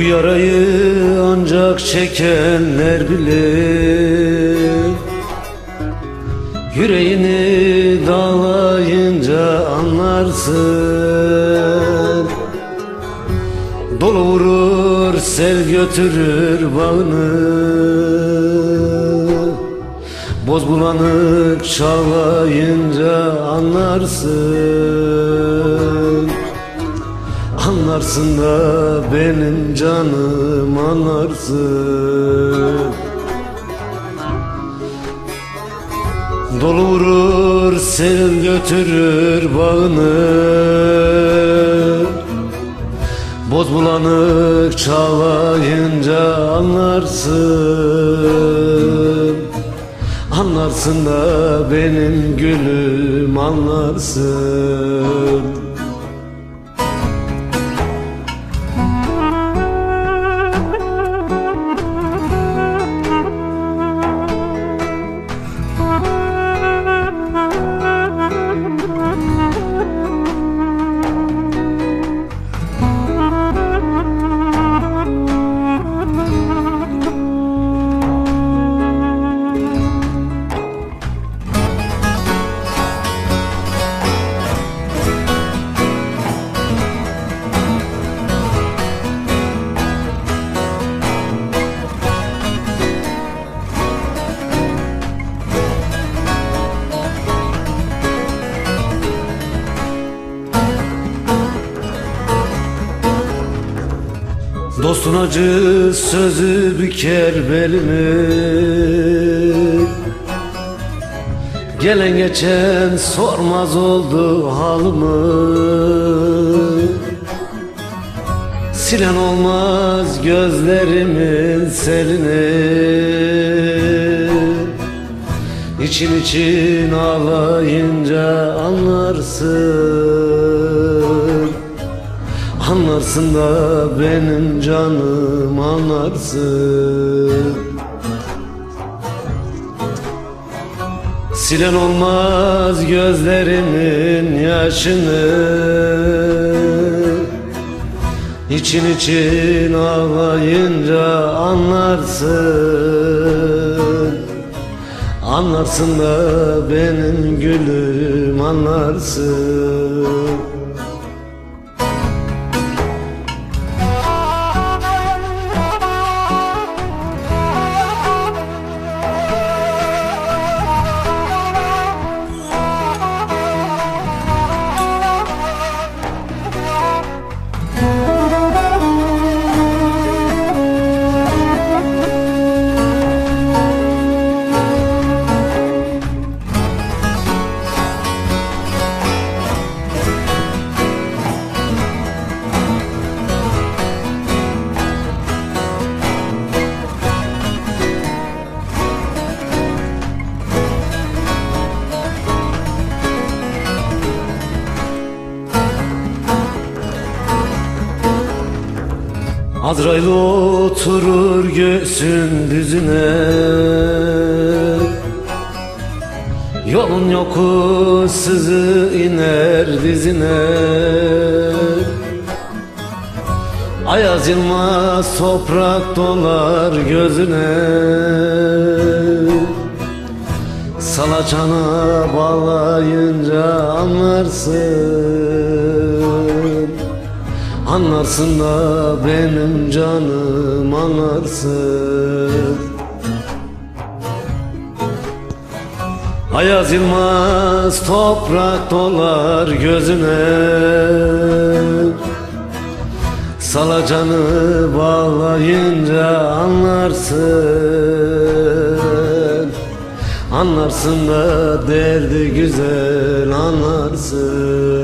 Bu yarayı ancak çekenler bilir. Yüreğini dağlayınca anlarsın. Dolu vurur sel götürür bağını. Boz bulanık çağlayınca anlarsın Anlarsın da benim canım anlarsın Dolu vurur sel götürür bağını. Boz bulanık çağlayınca anlarsın. Anlarsın da benim gülüm anlarsın Dostun acı sözü büker belimi. Gelen geçen sormaz oldu halımı. Silen olmaz gözlerimin selini. İçin için ağlayınca anlarsın Anlarsın da benim canım anlarsın. Silen olmaz gözlerimin yaşını. İçin için ağlayınca anlarsın. Anlarsın da benim gülüm anlarsın Azrail oturur göğsün düzüne Yolun yoku sızı iner dizine. Ayaz Yılmaz toprak dolar gözüne. Salaçana bağlayınca anlarsın Anlarsın da benim canım anlarsın. Ayaz Yılmaz toprak dolar gözüne. Salacanı bağlayınca anlarsın. Anlarsın da derdi güzel anlarsın